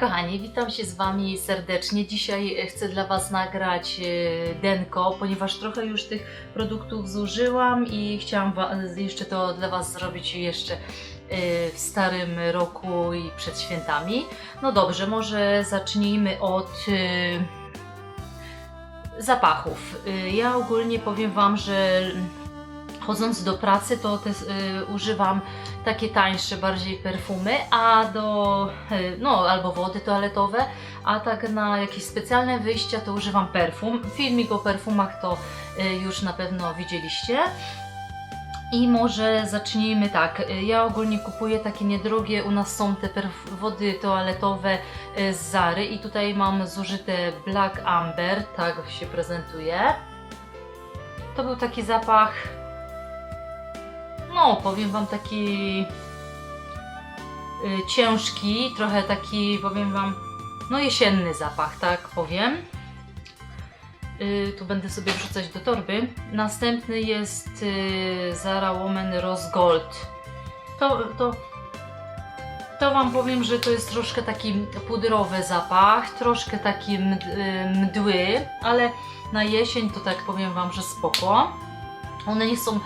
kochani, witam się z Wami serdecznie. Dzisiaj chcę dla Was nagrać e, denko, ponieważ trochę już tych produktów zużyłam i chciałam jeszcze to dla Was zrobić jeszcze e, w starym roku i przed świętami. No dobrze, może zacznijmy od e, zapachów. E, Ja ogólnie powiem Wam, że chodząc do pracy to te, e, używam takie tańsze bardziej perfumy, a do, y, no albo wody toaletowe, a tak na jakieś specjalne wyjścia to używam perfum. Filmik o perfumach to y, już na pewno widzieliście. I może zacznijmy tak. y, Ja ogólnie kupuję takie niedrogie, u nas są te wody toaletowe y, z Zary i tutaj mam zużyte Black Amber, tak się prezentuje. To był taki zapach no, powiem Wam taki y, ciężki, trochę taki, powiem Wam, no jesienny zapach, tak powiem. Y, tu będę sobie wrzucać do torby. Następny jest y, Zara Woman Rose Gold. To, to, to Wam powiem, że to jest troszkę taki pudrowy zapach, troszkę taki y, mdły, ale na jesień to tak powiem Wam, że spoko. One nie są y,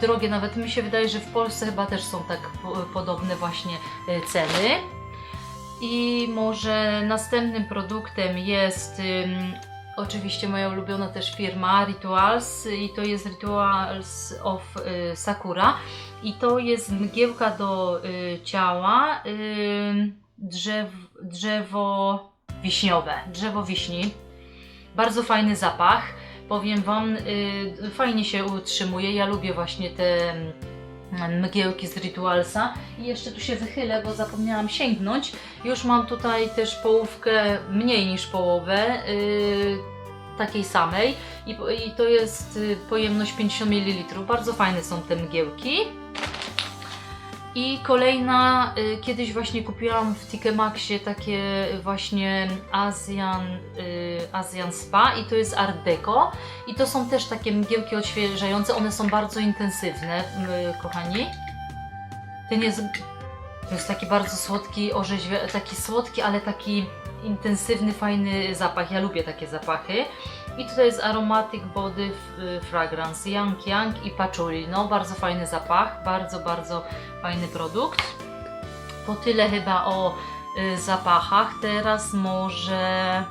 drogie, nawet mi się wydaje, że w Polsce chyba też są tak po, podobne właśnie y, ceny. I może następnym produktem jest oczywiście moja ulubiona też firma Rituals i to jest Rituals of y, Sakura i to jest mgiełka do ciała drzew, drzewo wiśniowe, drzewo wiśni. Bardzo fajny zapach powiem Wam, y, fajnie się utrzymuje. Ja lubię właśnie te mm, mgiełki z Ritualsa. I jeszcze tu się wychylę, bo zapomniałam sięgnąć. Już mam tutaj też połówkę mniej niż połowę. y, Takiej samej i, i to jest y, pojemność 50 ml. Bardzo fajne są te mgiełki. I kolejna, y, kiedyś właśnie kupiłam w TK Maxie takie właśnie Asian, y, Asian Spa i to jest Art Deco i to są też takie mgiełki odświeżające, one są bardzo intensywne, kochani. Ten jest, to jest taki bardzo słodki, taki słodki, ale taki intensywny, fajny zapach, ja lubię takie zapachy. I tutaj jest Aromatic Body Fragrance Yang Yang i Patchouli, no bardzo fajny zapach, bardzo, bardzo fajny produkt. To tyle chyba o y, zapachach. Teraz może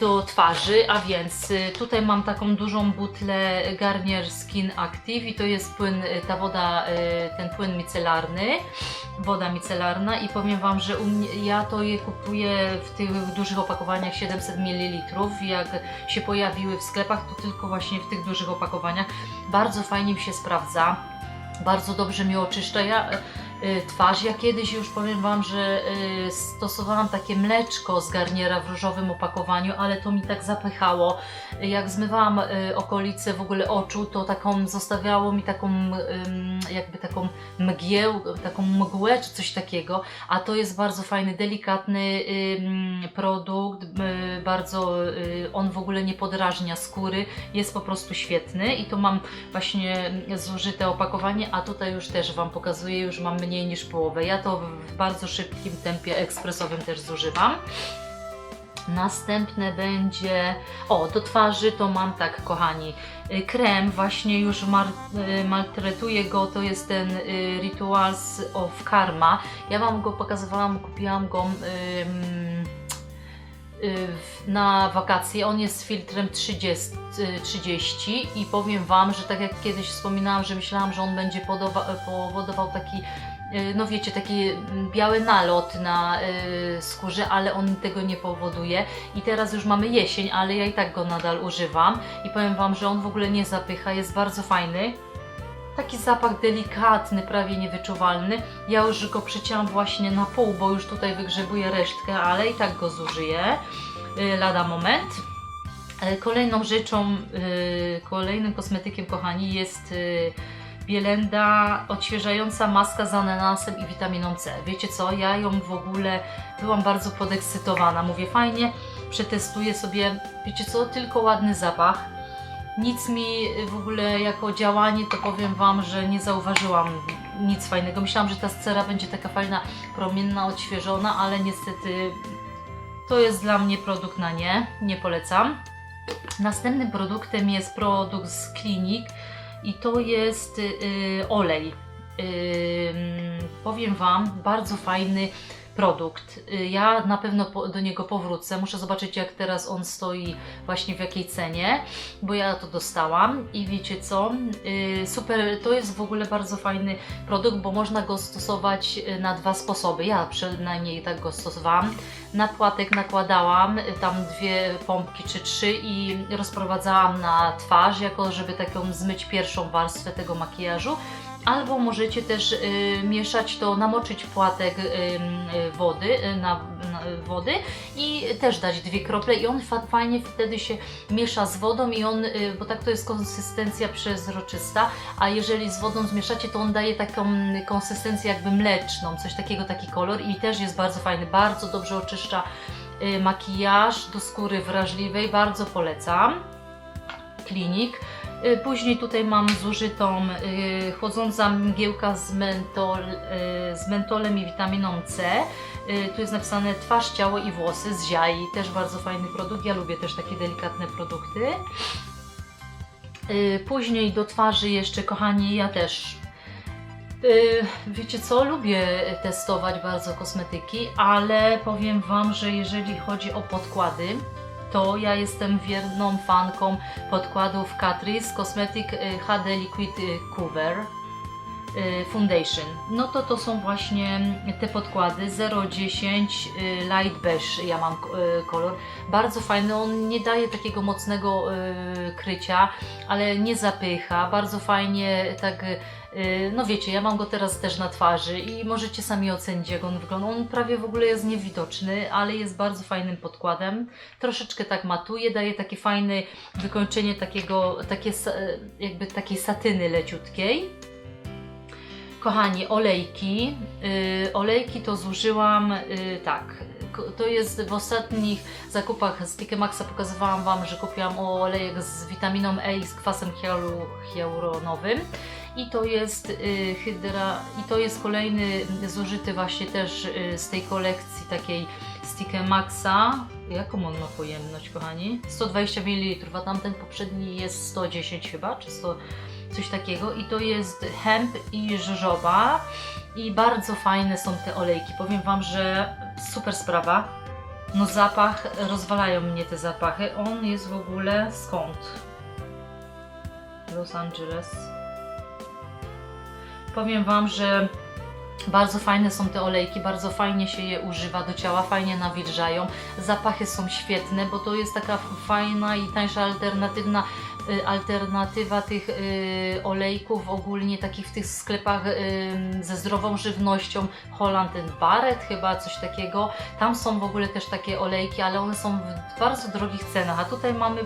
do twarzy, a więc y, tutaj mam taką dużą butlę Garnier Skin Active i to jest płyn, y, ta woda, y, ten płyn micelarny, woda micelarna i powiem Wam, że mnie, ja to je kupuję w tych dużych opakowaniach 700 ml, jak się pojawiły w sklepach, to tylko właśnie w tych dużych opakowaniach. Bardzo fajnie mi się sprawdza bardzo dobrze mi oczyszcza ja, y, twarz. Ja kiedyś już powiem Wam, że y, stosowałam takie mleczko z garniera w różowym opakowaniu, ale to mi tak zapychało. Jak zmywałam y, okolice w ogóle oczu, to taką zostawiało mi taką jakby taką mgieł, taką mgłę czy coś takiego, a to jest bardzo fajny, delikatny produkt, y, bardzo y, on w ogóle nie podrażnia skóry, jest po prostu świetny i to mam właśnie zużyte opakowanie, a tutaj już też Wam pokazuję, już mam mniej niż połowę. Ja to w bardzo szybkim tempie ekspresowym też zużywam. Następne będzie, o do twarzy to mam tak kochani, y, krem właśnie już mar, y, maltretuję go, to jest ten y, Rituals of Karma. Ja Wam go pokazywałam, kupiłam go na wakacje. On jest filtrem 30, y, 30 i powiem Wam, że tak jak kiedyś wspominałam, że myślałam, że on będzie powodował taki, no wiecie, taki biały nalot na y, skórze, ale on tego nie powoduje. I teraz już mamy jesień, ale ja i tak go nadal używam i powiem Wam, że on w ogóle nie zapycha, jest bardzo fajny. Taki zapach delikatny, prawie niewyczuwalny. Ja już go przecięłam właśnie na pół, bo już tutaj wygrzebuję resztkę, ale i tak go zużyję y, lada moment. Kolejną rzeczą, y, kolejnym kosmetykiem, kochani, jest y, Bielenda odświeżająca maska z ananasem i witaminą C. Wiecie co, ja ją w ogóle byłam bardzo podekscytowana. Mówię, fajnie, przetestuję sobie, wiecie co, tylko ładny zapach. Nic mi w ogóle jako działanie, to powiem Wam, że nie zauważyłam nic fajnego. Myślałam, że ta cera będzie taka fajna, promienna, odświeżona, ale niestety to jest dla mnie produkt na nie, nie polecam. Następnym produktem jest produkt z klinik i to jest y, olej. Ym, powiem Wam, bardzo fajny produkt. Y, Ja na pewno do niego powrócę. Muszę zobaczyć, jak teraz on stoi, właśnie w jakiej cenie, bo ja to dostałam i wiecie co? Y, Super, to jest w ogóle bardzo fajny produkt, bo można go stosować y, na dwa sposoby. Ja przynajmniej tak go stosowałam. Na płatek nakładałam tam dwie pompki czy trzy i rozprowadzałam na twarz, jako żeby taką zmyć pierwszą warstwę tego makijażu. Albo możecie też y, mieszać to, namoczyć płatek y, y, wody, na, na, wody i też dać dwie krople i on fa- fajnie wtedy się miesza z wodą i on, bo tak to jest konsystencja przezroczysta, a jeżeli z wodą zmieszacie, to on daje taką konsystencję jakby mleczną, coś takiego, taki kolor i też jest bardzo fajny, bardzo dobrze oczyszcza makijaż do skóry wrażliwej, bardzo polecam. Klinik. Y, Później tutaj mam zużytą y, chłodząca mgiełka z, mentol, y, z mentolem i witaminą C. Tu jest napisane twarz, ciało i włosy z ziai. Też bardzo fajny produkt. Ja lubię też takie delikatne produkty. Później do twarzy jeszcze, kochani, ja też. Wiecie co, lubię testować bardzo kosmetyki, ale powiem Wam, że jeżeli chodzi o podkłady, to ja jestem wierną fanką podkładów Catrice Cosmetic y, HD Liquid y, Cover Foundation. No to to są właśnie te podkłady 010 y, Light Beige, ja mam y, kolor. Bardzo fajny, on nie daje takiego mocnego y, krycia, ale nie zapycha. Bardzo fajnie tak y, no wiecie, ja mam go teraz też na twarzy i możecie sami ocenić jak on wygląda. On prawie w ogóle jest niewidoczny, ale jest bardzo fajnym podkładem. Troszeczkę tak matuje, daje takie fajne wykończenie takiego, takie, jakby takiej satyny leciutkiej. Kochani, olejki. Yy, olejki to zużyłam yy, tak. To jest w ostatnich zakupach z Maxa pokazywałam Wam, że kupiłam olejek z witaminą E i z kwasem hialu, hialuronowym. I to jest y, hydra, i to jest kolejny zużyty właśnie też y, z tej kolekcji takiej Stick Maxa. Jaką on ma pojemność, kochani? 120 ml, a tamten poprzedni jest 110 chyba, czy 100, coś takiego. I to jest hemp i żożoba. I bardzo fajne są te olejki. Powiem Wam, że super sprawa. No zapach, rozwalają mnie te zapachy. On jest w ogóle skąd? Los Angeles. Powiem Wam, że bardzo fajne są te olejki, bardzo fajnie się je używa do ciała, fajnie nawilżają. Zapachy są świetne, bo to jest taka fajna i tańsza alternatywna y, alternatywa tych y, olejków ogólnie takich w tych sklepach y, ze zdrową żywnością Holland Barrett chyba coś takiego. Tam są w ogóle też takie olejki, ale one są w bardzo drogich cenach, a tutaj mamy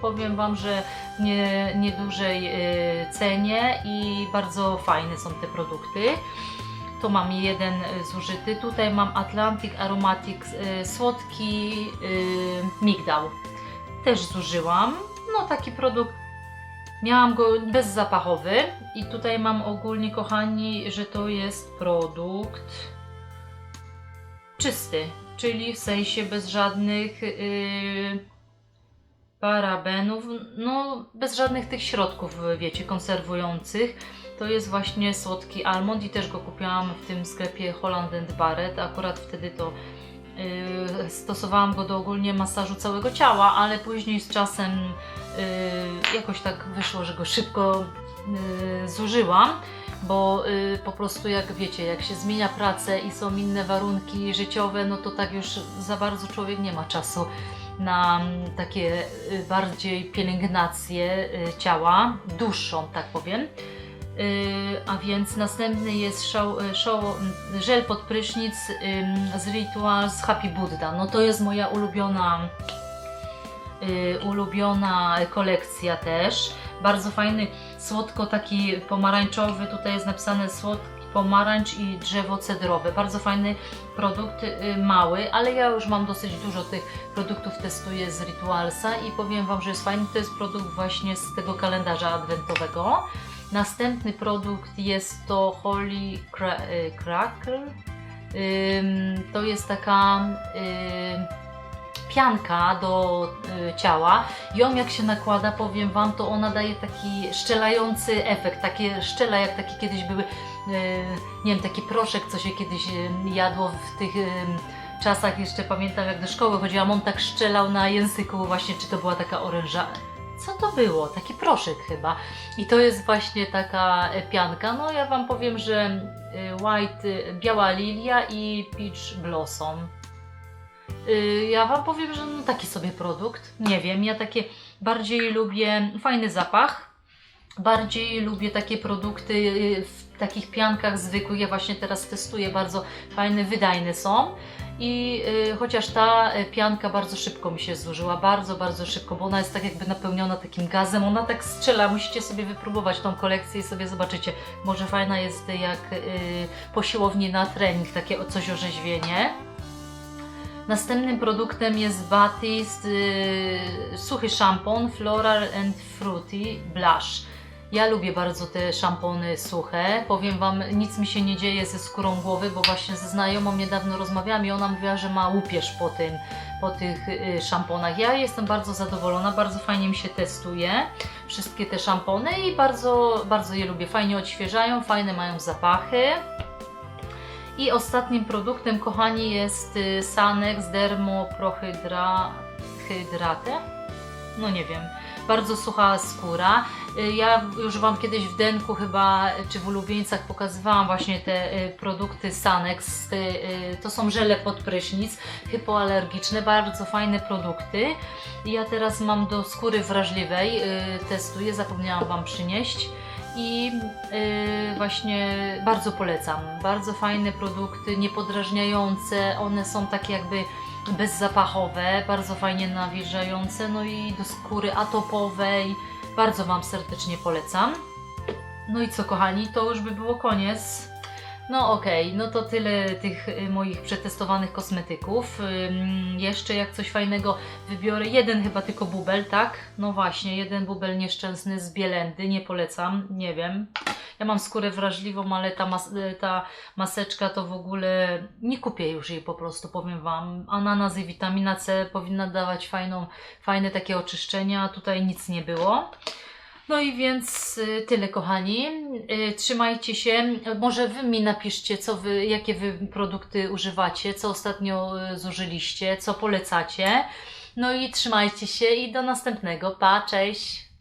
powiem Wam, że nie, niedużej y, cenie i bardzo fajne są te produkty. Tu mam jeden y, zużyty. Tutaj mam Atlantic Aromatic y, słodki y, migdał. Też zużyłam. No taki produkt. Miałam go bezzapachowy i tutaj mam ogólnie kochani, że to jest produkt czysty, czyli w sensie bez żadnych yy, parabenów, no bez żadnych tych środków, wiecie, konserwujących. To jest właśnie słodki almond i też go kupiłam w tym sklepie Holland Barrett. Akurat wtedy to yy, stosowałam go do ogólnie masażu całego ciała, ale później z czasem yy, jakoś tak wyszło, że go szybko yy, zużyłam, bo yy, po prostu jak wiecie, jak się zmienia pracę i są inne warunki życiowe, no to tak już za bardzo człowiek nie ma czasu na mm, takie y, bardziej pielęgnację y, ciała, dłuższą, tak powiem. Y, A więc następny jest show, y, show, mm, żel pod prysznic z Rituals Happy Buddha. No to jest moja ulubiona y, ulubiona kolekcja też. Bardzo fajny, słodko taki pomarańczowy, tutaj jest napisane słodki pomarańcz i drzewo cedrowe. Bardzo fajny produkt, y, mały, ale ja już mam dosyć dużo tych produktów, testuję z Ritualsa i powiem Wam, że jest fajny. To jest produkt właśnie z tego kalendarza adwentowego. Następny produkt jest to Holy y, Crackle. To jest taka y, pianka do y, ciała. Ją jak się nakłada, powiem Wam, to ona daje taki szczelający efekt. Takie szczela jak takie kiedyś były, nie wiem, taki proszek, co się kiedyś jadło w tych czasach. Jeszcze pamiętam jak do szkoły chodziłam, on tak szczelał na języku właśnie, czy to była taka oręża. Co to było? Taki proszek chyba. I to jest właśnie taka pianka. No ja Wam powiem, że y, white, biała lilia i peach blossom. Y, Ja Wam powiem, że no taki sobie produkt. Nie wiem, ja takie bardziej lubię fajny zapach. Bardziej lubię takie produkty y, w takich piankach zwykłych. Ja właśnie teraz testuję, bardzo fajne, wydajne są. I y, chociaż ta y, pianka bardzo szybko mi się zużyła, bardzo, bardzo szybko, bo ona jest tak jakby napełniona takim gazem, ona tak strzela, musicie sobie wypróbować tą kolekcję i sobie zobaczycie. Może fajna jest jak y, po siłowni na trening, takie coś orzeźwienie. Następnym produktem jest Batis y, suchy szampon Floral and Fruity Blush. Ja lubię bardzo te szampony suche. Powiem Wam, nic mi się nie dzieje ze skórą głowy, bo właśnie ze znajomą niedawno rozmawiałam i ona mówiła, że ma łupież po tym, po tych y, szamponach. Ja jestem bardzo zadowolona, bardzo fajnie mi się testuje wszystkie te szampony i bardzo, bardzo je lubię. Fajnie odświeżają, fajne mają zapachy. I ostatnim produktem, kochani, jest y, Sanex Dermoprohydrate. No nie wiem, bardzo sucha skóra. Y, Ja już Wam kiedyś w Denku chyba, czy w ulubieńcach pokazywałam właśnie te y, produkty Sanex. Y, To są żele pod prysznic, hypoalergiczne, bardzo fajne produkty. Ja teraz mam do skóry wrażliwej, testuję, zapomniałam Wam przynieść. I właśnie bardzo polecam. Bardzo fajne produkty, niepodrażniające. One są takie jakby bezzapachowe, bardzo fajnie nawilżające, no i do skóry atopowej. Bardzo Wam serdecznie polecam. No i co kochani, to już by było koniec. No okej, no to tyle tych y, moich przetestowanych kosmetyków. Ym, jeszcze jak coś fajnego wybiorę, jeden chyba tylko bubel, tak? No właśnie, jeden bubel nieszczęsny z Bielendy, nie polecam, nie wiem. Ja mam skórę wrażliwą, ale ta, mas y, ta maseczka to w ogóle nie kupię już jej po prostu, powiem Wam. Ananas i witamina C powinna dawać fajną, fajne takie oczyszczenia, tutaj nic nie było. No i więc y, tyle kochani. Y, Trzymajcie się. Może wy mi napiszcie, co wy, jakie wy produkty używacie, co ostatnio zużyliście, co polecacie. No i trzymajcie się i do następnego. Pa, cześć!